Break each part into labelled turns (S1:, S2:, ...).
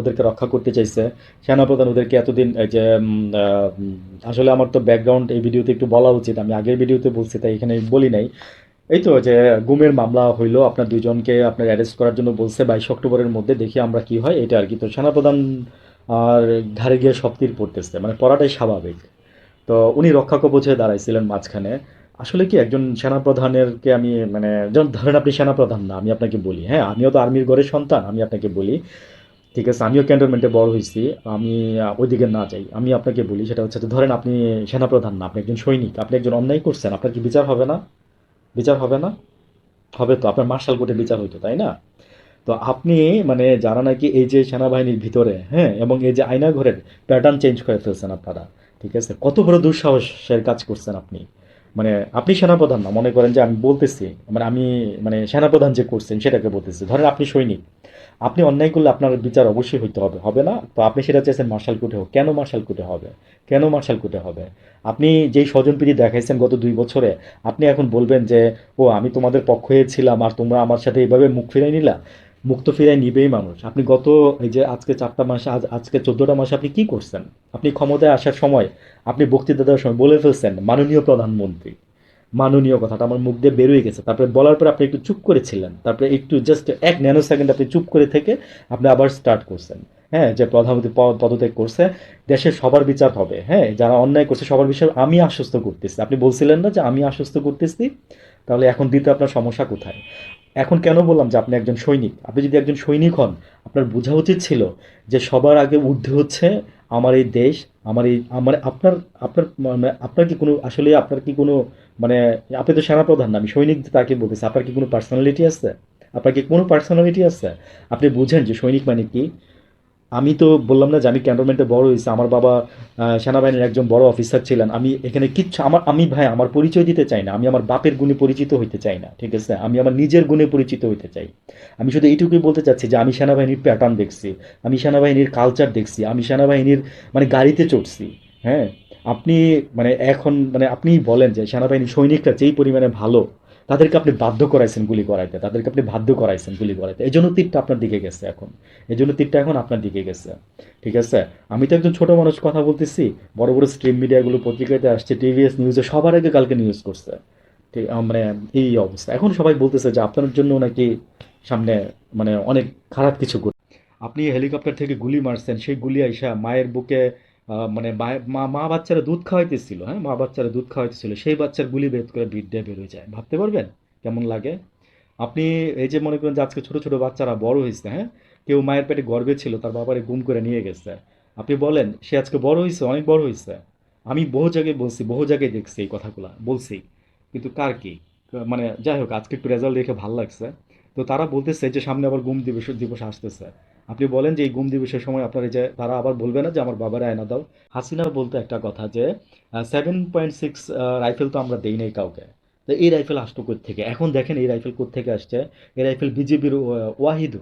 S1: ওদেরকে রক্ষা করতে চাইছে। সেনাপ্রধান ওদেরকে এতদিন, এই যে আসলে আমার তো ব্যাকগ্রাউন্ড এই ভিডিওতে একটু বলা উচিত। আমি আগের ভিডিওতে বলছি, তাই এখানে বলি নাই। এই তো, যে, গুমের মামলা হইল, আপনার দুইজনকে আপনার অ্যারেস্ট করার জন্য বলছে, বাইশ অক্টোবরের মধ্যে দেখি আমরা কি হয়, এটা আর কি। তো সেনাপ্রধান আর ঘাড়ে গিয়ে সব তীর পড়তেছে মানে পড়াটাই স্বাভাবিক। তো উনি রক্ষা কবচে দাঁড়াইছিলেন মাঝখানে। আসলে কি, একজন সেনাপ্রধানেরকে আমি মানে ধরেন আপনি সেনাপ্রধান না, আমি আপনাকে বলি হ্যাঁ? আমিও তো আর্মির ঘরের সন্তান, আমি আপনাকে বলি। ঠিক আছে, আমিও ক্যান্টনমেন্টে বড় হয়েছি, আমি ওইদিকে না যাই। আমি আপনাকে বলি, সেটা হচ্ছে যে, ধরেন আপনি সেনাপ্রধান না, আপনি একজন সৈনিক, আপনি একজন অন্যায় করছেন, আপনার কি বিচার হবে না? বিচার হবে না? হবে তো, আপনার মার্শাল কোর্টে বিচার হইতো, তাই না? তো আপনি মানে যারা নাকি এই যে সেনাবাহিনীর ভিতরে হ্যাঁ এবং এই যে আয়না ঘরের প্যাটার্ন চেঞ্জ করে ফেলছেন আপনারা, ঠিক আছে? কত বড় দুঃসাহসের কাজ করছেন আপনি। মানে আপনি সেনাপ্রধান না, মনে করেন যে আমি বলতেছি মানে আমি মানে সেনাপ্রধান যে করছেন সেটাকে বলতেছি। ধরেন আপনি সৈনিক, আপনি অন্যায় করলে আপনার বিচার অবশ্যই হইতে হবে হবে না? তো আপনি সেটা চাইছেন মার্শাল কোর্টে হোক, কেন মার্শাল কোর্টে হবে? কেন মার্শাল কোর্টে হবে? আপনি যেই স্বজনপ্রীতি দেখাইছেন গত দুই বছরে, আপনি এখন বলবেন যে, ও, আমি তোমাদের পক্ষে ছিলাম, আর তোমরা আমার সাথে এইভাবে মুখ ফিরাই নিলা? মুখ তো ফিরাই নিবেই মানুষ। আপনি গত এই যে আজকে চারটা মাসে, আজ, আজকে চোদ্দোটা মাসে আপনি কি করছেন? আপনি ক্ষমতায় আসার সময় আপনি বক্তৃতা দেওয়ার সময় বলে ফেলছেন, মাননীয় প্রধানমন্ত্রী, মাননীয় কথাটা আমার মুখ দিয়ে বেরোয় গেছে। তারপরে বলার পর আপনি একটু চুপ করেছিলেন তারপরে একটু জাস্ট এক ন্যানো সেকেন্ড আপনি চুপ করে থেকে আপনি আবার স্টার্ট করছেন। হ্যাঁ যে প্রধানমন্ত্রী পদত্যাগ করছে দেশের সবার বিচার হবে। হ্যাঁ যারা অন্যায় করছে সবার বিষয়ে আমি আশ্বস্ত করতেছি। আপনি বলছিলেন না যে আমি আশ্বস্ত করতেছি? তাহলে এখন দিতে আপনার সমস্যা কোথায়? এখন কেন বললাম যে আপনি একজন সৈনিক? আপনি যদি একজন সৈনিক হন, আপনার বোঝা উচিত ছিল যে সবার আগে ঊর্ধ্বে হচ্ছে আমার এই দেশ, আমার এই আমার আপনার আপনার মানে আপনার কি কোনো, আসলে আপনার কি কোনো মানে আপনি তো সেনাপ্রধান না, আমি সৈনিক তাকে বলতেছি, আপনার কি কোনো পার্সোনালিটি আছে? আপনার কি কোনো পার্সোনালিটি আছে? আপনি বুঝেন যে সৈনিক মানে কি? আমি তো বললাম না যে আমি ক্যান্টনমেন্টে বড় হয়েছি, আমার বাবা সেনাবাহিনীর একজন বড় অফিসার ছিলেন। আমি এখানে কিচ্ছু, আমার, আমি ভাই, আমার পরিচয় দিতে চাই না। আমি আমার বাপের গুণে পরিচিত হইতে চাই না, ঠিক আছে? আমি আমার নিজের গুণে পরিচিত হইতে চাই। আমি শুধু এইটুকুই বলতে চাচ্ছি যে আমি সেনাবাহিনীর প্যাটার্ন দেখছি, আমি সেনাবাহিনীর কালচার দেখছি, আমি সেনাবাহিনীর মানে গাড়িতে চড়ছি হ্যাঁ? আপনি মানে এখন মানে আপনিই বলেন যে সেনাবাহিনীর সৈনিকরা যেই পরিমাণে ভালো তাদেরকে আপনি বাধ্য করাইছেন গুলি করাইতে, তাদেরকে আপনি বাধ্য করাইছেন গুলি করাইতে। এই জন্য তীরটা আপনার দিকে গেছে এখন। এই জন্য তীরটা এখন আপনার দিকে গেছে। ঠিক আছে? আমি তো একজন ছোট মানুষ, কথা বলতেছি। বড় বড় স্ট্রিম মিডিয়াগুলো পত্রিকাতে আসছে টিভিএস নিউজে সবার আগে কালকে নিউজ করছে। ঠিক মানে এই অবস্থা। এখন সবাই বলতেছে যে আপনার জন্য নাকি সামনে মানে অনেক খারাপ কিছু আপনি হেলিকপ্টার থেকে গুলি মারছেন, সেই গুলি আইসা মায়ের বুকে মানে মা মা বাচ্চারা দুধ খাওয়াইতেছিল হ্যাঁ? মা বাচ্চারা দুধ খাওয়াইতেছিল, সেই বাচ্চার গুলি বের করে বিট দিয়ে বেরোয় যায়। ভাবতে পারবেন কেমন লাগে? আপনি এই যে মনে করেন যে আজকে ছোটো ছোটো বাচ্চারা বড় হয়েছে হ্যাঁ? কেউ মায়ের পেটে গর্বে ছিল, তার বাবারে গুম করে নিয়ে গেছে। আপনি বলেন, সে আজকে বড় হয়েছে অনেক বড় হয়েছে আমি বহু জায়গায় বলছি, বহু জায়গায় দেখছি এই কথাগুলো, বলছি। কিন্তু কার কি? মানে যাই হোক, আজকে একটু রেজাল্ট দেখে ভালো লাগছে। তো তারা বলতেছে যে সামনে আবার গুম দিবস দিবস আসতেছে। আপনি বলেন যে এই গুম দিবসের সময় আপনার যে, তারা আবার বলবে না যে আমার বাবারে আয়না দাও। হাসিনা বলতে একটা কথা যে সেভেন পয়েন্ট সিক্স রাইফেল তো আমরা দেই নাই কাউকে। তো এই রাইফেল আসতো থেকে এখন দেখেন এই রাইফেল থেকে আসছে। এই রাইফেল বিজেপির ওয়াহিদ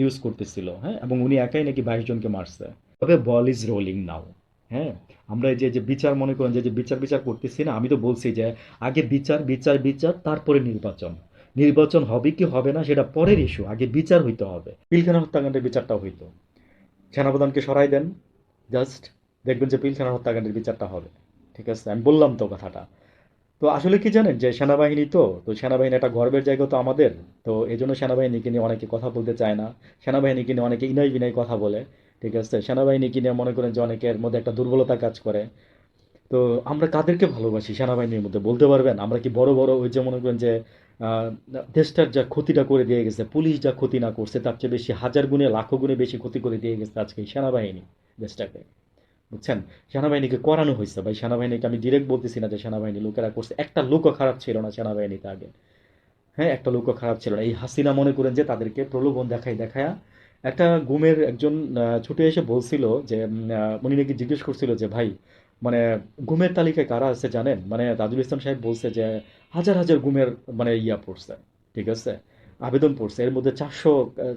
S1: ইউজ করতেছিল হ্যাঁ? এবং উনি একাই নাকি বাইশ জনকে মারছে। তবে বল ইজ রোলিং নাও হ্যাঁ? আমরা এই যে যে বিচার মনে করেন যে বিচার বিচার করতেছি না, আমি তো বলছি যে, আগে বিচার বিচার বিচার, তারপরে নির্বাচন। নির্বাচন হবে কি হবে না সেটা পরের ইস্যু আগে বিচার হইতে হবে। পিলখানা হত্যাকাণ্ডের বিচারটা হইতো। সেনাপ্রধানকে সরাই দেন জাস্ট দেখবেন যে পিলখানা হত্যাকাণ্ডের বিচারটা হবে। ঠিক আছে, আমি বললাম তো কথাটা। তো আসলে কি জানেন, যে সেনাবাহিনী তো তো সেনাবাহিনী একটা গর্বের জায়গা তো আমাদের। তো এই জন্য সেনাবাহিনীকে নিয়ে অনেকে কথা বলতে চায় না। সেনাবাহিনীকে নিয়ে অনেকে ইনাই বিনাই কথা বলে। ঠিক আছে, সেনাবাহিনীকে নিয়ে মনে করেন যে অনেকের মধ্যে একটা দুর্বলতা কাজ করে। তো আমরা কাদেরকে ভালোবাসি সেনাবাহিনীর মধ্যে, বলতে পারবেন? আমরা কি বড় বড় ওই যে মনে করেন যে দেশটার যা ক্ষতিটা করে দিয়ে গেছে, পুলিশ যা ক্ষতি না করছে, তার চেয়ে বেশি হাজার গুণে, লাখো গুণে বেশি ক্ষতি করে দিয়ে গেছে আজকে সেনাবাহিনী, দেশটাকে। বুঝছেন? সেনাবাহিনীকে করানো হয়েছে ভাই, সেনাবাহিনীকে আমি ডিরেক্ট বলতেছি না যে সেনাবাহিনী লোকেরা করছে। একটা লোকও খারাপ ছিল না সেনাবাহিনীতে আগে। হ্যাঁ একটা লোকও খারাপ ছিল না। এই হাসিনা মনে করেন যে তাদেরকে প্রলোভন দেখাই দেখায়া একটা গুমের একজন ছুটে এসে বলছিল যে উনি নাকি জিজ্ঞেস করছিল যে, ভাই মানে গুমের তালিকায় কারা আছে জানেন? মানে তাজুল ইসলাম সাহেব বলছে যে হাজার হাজার গুমের মানে ইয়া পড়ছে, ঠিক আছে? আবেদন পড়ছে। এর মধ্যে চারশো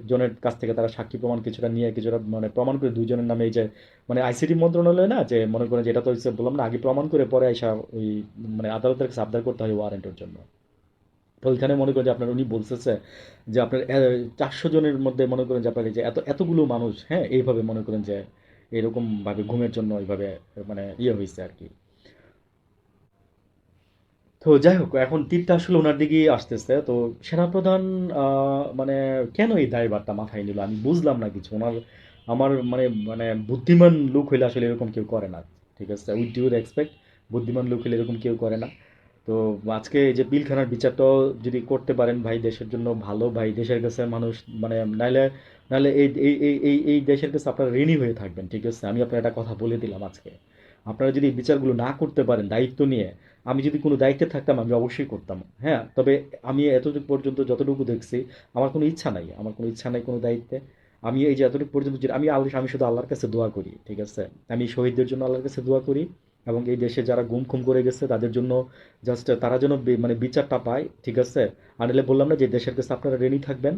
S1: জনের কাছ থেকে তারা সাক্ষী প্রমাণ কিছুটা নিয়ে, কিছুটা মানে প্রমাণ করে দুইজনের নামে এই যে মানে আইসিটি মন্ত্রণালয় না, যে মনে করেন যে এটা তো বললাম না, আগে প্রমাণ করে পরে আইসা ওই মানে আদালতের কাছে আবদার করতে হয় ওয়ারেন্টের জন্য। তো ওইখানে মনে করেন যে আপনার উনি বলতেছে যে আপনার চারশো জনের মধ্যে মনে করেন যে আপনার এই যে এত, এতগুলো মানুষ হ্যাঁ এইভাবে মনে করেন যে এরকমভাবে ঘুমের জন্য এইভাবে মানে ইয়ে হয়েছে আর কি। তো যাই হোক, এখন তীরটা আসলে ওনার দিকেই আসতেছে। তো সেনাপ্রধান মানে কেন এই দায়ভারটা মাথায় নিল? আমি বুঝলাম না কিছু। ওনার, আমার মানে মানে বুদ্ধিমান লোক হইলে আসলে এরকম কেউ করে না, ঠিক আছে? উইথ ডিউ রেসপেক্ট, বুদ্ধিমান লোক হইলে এরকম কেউ করে না। তো আজকে এই যে পিলখানার বিচারটাও যদি করতে পারেন ভাই দেশের জন্য ভালো, ভাই দেশের কাছে মানুষ মানে নাইলে নাহলে এই এই এই এই দেশের কাছে আপনারা ঋণী হয়ে থাকবেন, ঠিক আছে? আমি আপনার একটা কথা বলে দিলাম আজকে। আপনারা যদি বিচারগুলো না করতে পারেন, দায়িত্ব নিয়ে, আমি যদি কোনো দায়িত্বে থাকতাম, আমি অবশ্যই করতাম। হ্যাঁ তবে আমি এতটুকু পর্যন্ত যতটুকু দেখছি, আমার কোনো ইচ্ছা নাই, আমার কোনো ইচ্ছা নাই কোনো দায়িত্বে। আমি এই যে এতটুকু পর্যন্ত আমি আমি শুধু আল্লাহর কাছে দোয়া করি, ঠিক আছে? আমি শহীদদের জন্য আল্লাহর কাছে দোয়া করি। এবং এই দেশে যারা গুম খুম করে গেছে, তাদের জন্য জাস্ট তারা যেন মানে বিচারটা পায়, ঠিক আছে? আর নাহলে বললাম না যে দেশের কাছে আপনারা রেডি থাকবেন।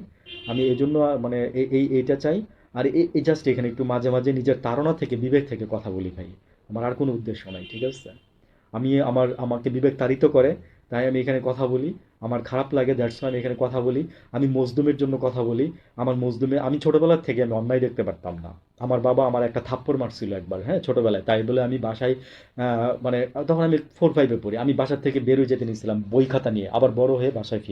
S1: আমি এই জন্য মানে এই এই এইটা চাই। আর এই জাস্ট এখানে একটু মাঝে মাঝে নিজের তাড়না থেকে, বিবেক থেকে কথা বলি ভাই। আমার আর কোনো উদ্দেশ্য নাই, ঠিক আছে? আমি আমার আমাকে বিবেক তাড়িত করে। তাই আমি এখানে কথা বলি। আমার খারাপ লাগে দ্যাটস আমি এখানে কথা বলি। আমি মজদুমের জন্য কথা বলি। আমার মজদুমে আমি ছোটবেলার থেকে আমি অন্যায় দেখতে পারতাম না। আমার বাবা আমার একটা থাপ্পড় মারছিল একবার হ্যাঁ ছোটবেলায়। তাই বলে আমি বাসায় মানে তখন আমি ফোর ফাইভে পড়ি। আমি বাসার থেকে বেরোয় যেতে নিয়েছিলাম বই খাতা নিয়ে। আবার বড় হয়ে বাসায় ফিরি।